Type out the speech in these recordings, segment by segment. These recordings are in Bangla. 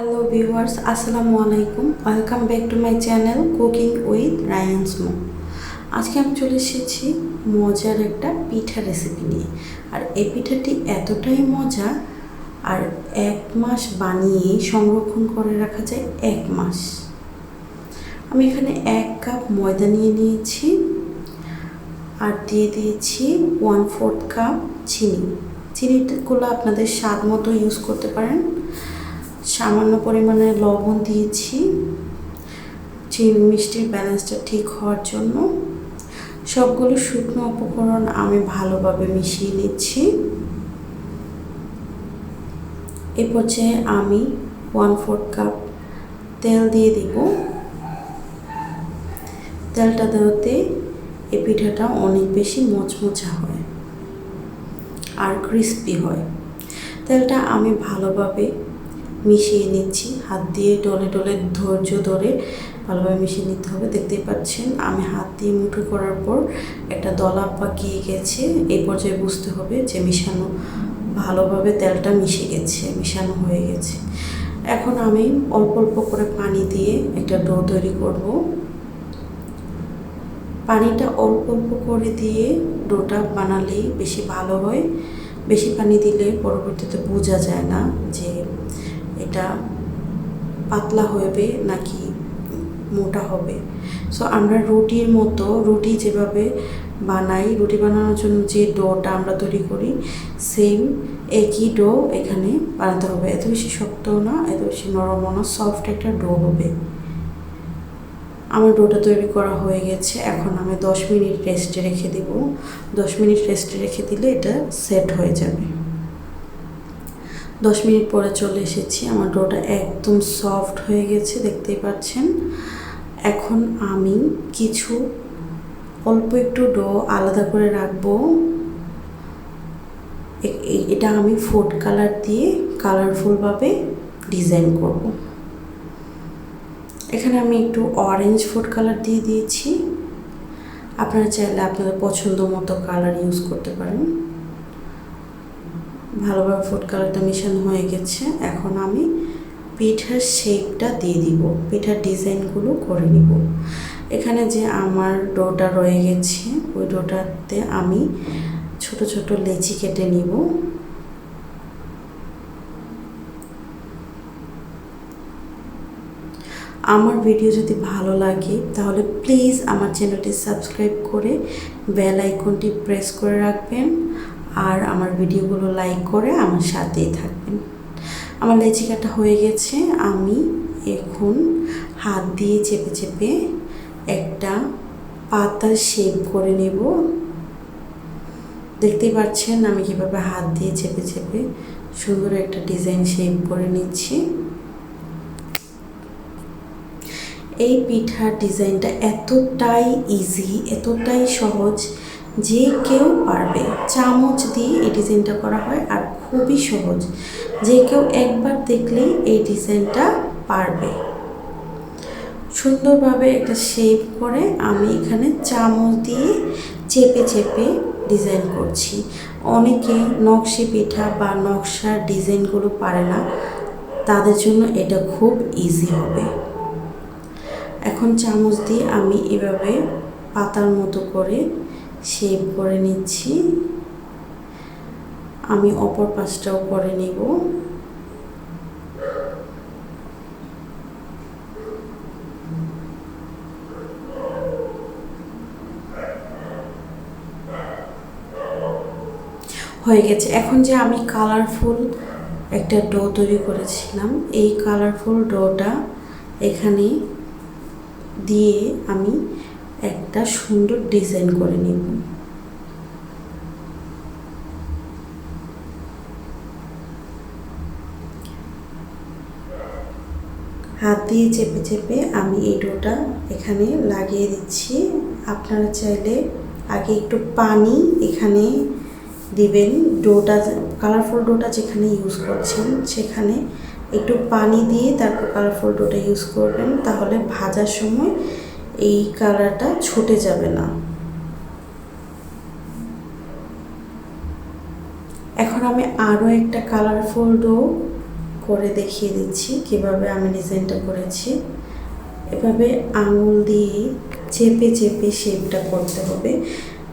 হ্যালো ভিউয়ার্স আসসালামু আলাইকুম। Welcome back to my channel cooking with Ryan Snow আজকে আমি চলে এসেছি মজার একটা পিঠা রেসিপি নিয়ে। আর এই পিঠাটি এতটাই মজা, আর এক মাস বানিয়ে সংরক্ষণ করে রাখা যায় এক মাস। আমি এখানে এক কাপ ময়দা নিয়ে নিয়েছি, আর দিয়ে দিয়েছি ওয়ান ফোর্থ কাপ চিনি। চিনিগুলো আপনাদের স্বাদ মতো ইউজ করতে পারেন। সামান্য পরিমাণে লবণ দিয়েছি। চিনি মিষ্টির ব্যালেন্সটা ঠিক হওয়ার জন্য। সবগুলো শুকনো উপকরণ আমি ভালোভাবে মিশিয়ে নিচ্ছি। এ পর্যায়ে আমি ওয়ান ফোর্থ কাপ তেল দিয়ে দিব। তেলটা দেওয়াতে এই পিঠাটা অনেক বেশি মচমচা হয় আর ক্রিস্পি হয়। তেলটা আমি ভালোভাবে মিশিয়ে নিচ্ছি। হাত দিয়ে ডলে ডলে ধৈর্য ধরে ভালোভাবে মিশিয়ে নিতে হবে। দেখতেই পাচ্ছেন, আমি হাত দিয়ে মুঠো করার পর একটা দলা পাকিয়ে গেছে। এই পর্যায়ে বুঝতে হবে যে মিশানো, ভালোভাবে তেলটা মিশে গেছে, মিশানো হয়ে গেছে। এখন আমি অল্প অল্প করে পানি দিয়ে একটা ডো তৈরি করব। পানিটা অল্প অল্প করে দিয়ে ডোটা বানালেই বেশি ভালো হয়। বেশি পানি দিলে পরবর্তীতে বোঝা যায় না যে এটা পাতলা হবে নাকি মোটা হবে? সো আমরা রুটির মতো, রুটি যেভাবে বানাই, রুটি বানানোর জন্য যে ডোটা আমরা তৈরি করি সেম একই ডো এখানে বানাতে হবে। এত বেশি শক্তও না, এত বেশি নরমও না সফট একটা ডো হবে। আমার ডোটা তৈরি করা হয়ে গেছে। এখন আমি দশ মিনিট রেস্টে রেখে দেব। দশ মিনিট রেস্টে রেখে দিলে এটা সেট হয়ে যাবে। দশ মিনিট পরে চলে এসেছি। আমার ডোটা একদম সফট হয়ে গেছে, দেখতেই পাচ্ছেন। এখন আমি কিছু অল্প একটু ডো আলাদা করে রাখব। এটা আমি ফুড কালার দিয়ে কালারফুলভাবে ডিজাইন করব। এখানে আমি একটু অরেঞ্জ ফুড কালার দিয়ে দিয়েছি। আপনারা চাইলে আপনাদের পছন্দ মতো কালার ইউজ করতে পারেন। ভালোভাবে ফুড কালারটা মিশানো হয়ে গেছে। এখন আমি পিঠার শেপটা দিয়ে দিব। পিঠার ডিজাইনগুলো করে নিব। এখানে যে আমার ডোটা রয়ে গেছে, ওই ডোটাতে আমি ছোট ছোট লেচি কেটে নিব। আমার ভিডিও যদি ভালো লাগে, তাহলে প্লিজ আমার চ্যানেলটি সাবস্ক্রাইব করে বেল আইকনটি প্রেস করে রাখবেন। আর আমার ভিডিওগুলো লাইক করে আমার সাথেই থাকবেন। আমার লেচি কাটা হয়ে গেছে। আমি এখন হাত দিয়ে চেপে চেপে একটা পাতার শেপ করে নেব। দেখতেই পাচ্ছেন আমি কীভাবে হাত দিয়ে চেপে চেপে সুন্দর একটা ডিজাইন শেপ করে নিচ্ছি। এই পিঠার ডিজাইনটা এতটাই ইজি এতটাই সহজ যে কেউ পারবে। চামচ দিয়ে এই ডিজাইনটা করা হয় আর খুবই সহজ। যে কেউ একবার দেখলেই এই ডিজাইনটা পারবে। সুন্দরভাবে একটা শেপ করে আমি এখানে চামচ দিয়ে চেপে চেপে ডিজাইন করছি। অনেকে নকশি পিঠা বা নকশার ডিজাইনগুলো পারে না। তাদের জন্য এটা খুব ইজি হবে। এখন চামচ দিয়ে আমি এভাবে পাতার মতো করে শেপ করে নিচ্ছি। আমি অপর পাশটাও করে নেব। হয়ে গেছে। এখন যে আমি কালারফুল একটা ডো তৈরি করেছিলাম, এই কালারফুল ডোটা এখানে দিয়ে আমি একটা সুন্দর ডিজাইন করে নেব। হাত দিয়ে চেপে চেপে আমি এই ডোটা এখানে লাগিয়ে দিচ্ছি। আপনারা চাইলে আগে একটু পানি এখানে দিবেন। ডোটা কালারফুল ডোটা যেখানে ইউজ করছেন সেখানে একটু পানি দিয়ে তারপর কালারফুল ডোটা ইউজ করবেন। তাহলে ভাজার সময় এই কালারটা ছুটে যাবে না। এখন আমি আরও একটা কালারফুল ডো করে দেখিয়ে দিচ্ছি, কীভাবে আমি ডিজাইনটা করেছি। এভাবে আঙুল দিয়ে চেপে চেপে শেপটা করতে হবে।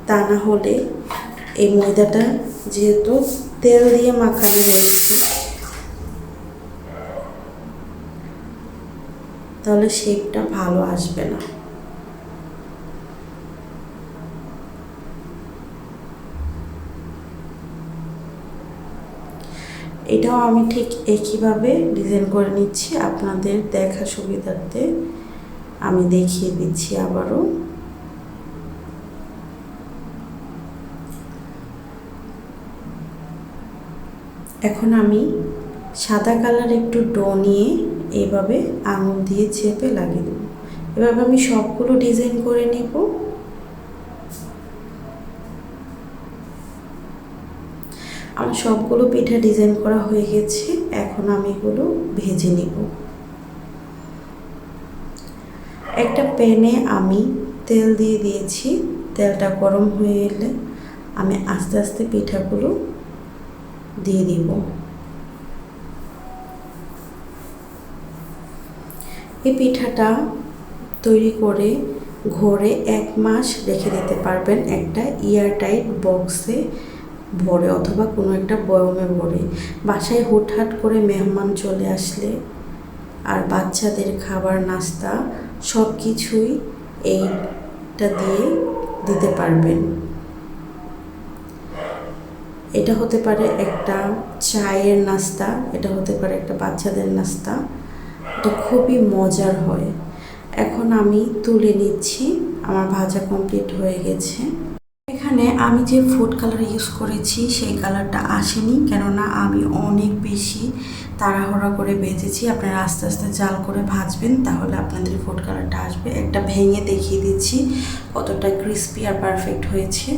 তা না হলে এই ময়দাটা যেহেতু তেল দিয়ে মাখানো হয়েছে তাহলে শেপটা ভালো আসবে না। এটাও আমি ঠিক একইভাবে ডিজাইন করে নিচ্ছি। আপনাদের দেখা সুবিধার্থে আমি দেখিয়ে দিচ্ছি আবারও। এখন আমি সাদা কালার একটু ডো নিয়ে এইভাবে আঙুল দিয়ে চেপে লাগিয়ে দেবো। এভাবে আমি সবগুলো ডিজাইন করে নিব। আমার সবগুলো পিঠা ডিজাইন করা হয়ে গেছে। এখন আমি এগুলো ভেজে নিব। একটা প্যানে আমি তেল দিয়ে দিয়েছি। তেলটা গরম হয়ে এলে আমি আস্তে আস্তে পিঠাগুলো দিয়ে দিব। এই পিঠাটা তৈরি করে ঘরে এক মাস রেখে দিতে পারবেন একটা এয়ারটাইট বক্সে ভরে অথবা কোনো একটা বয়মে ভরে। বাসায় হুটহাট করে মেহমান চলে আসলে আর বাচ্চাদের খাবার, নাস্তা সব কিছুই এইটা দিয়ে দিতে পারবেন। এটা হতে পারে একটা চায়ের নাস্তা, এটা হতে পারে একটা বাচ্চাদের নাস্তা। এটা খুবই মজার হয়। এখন আমি তুলে নিচ্ছি, আমার ভাজা কমপ্লিট হয়ে গেছে। এখানে আমি যে ফুড কালার ইউজ করেছি, সেই কালারটা আসেনি। কেননা আমি অনেক বেশি তাড়াহুড়া করে ভেজেছি আপনারা আস্তে আস্তে জাল করে ভাজবেন, তাহলে আপনাদের ফুড কালারটা আসবে। একটা ভেঙে দেখিয়ে দিচ্ছি কতটা ক্রিস্পি আর পারফেক্ট হয়েছে।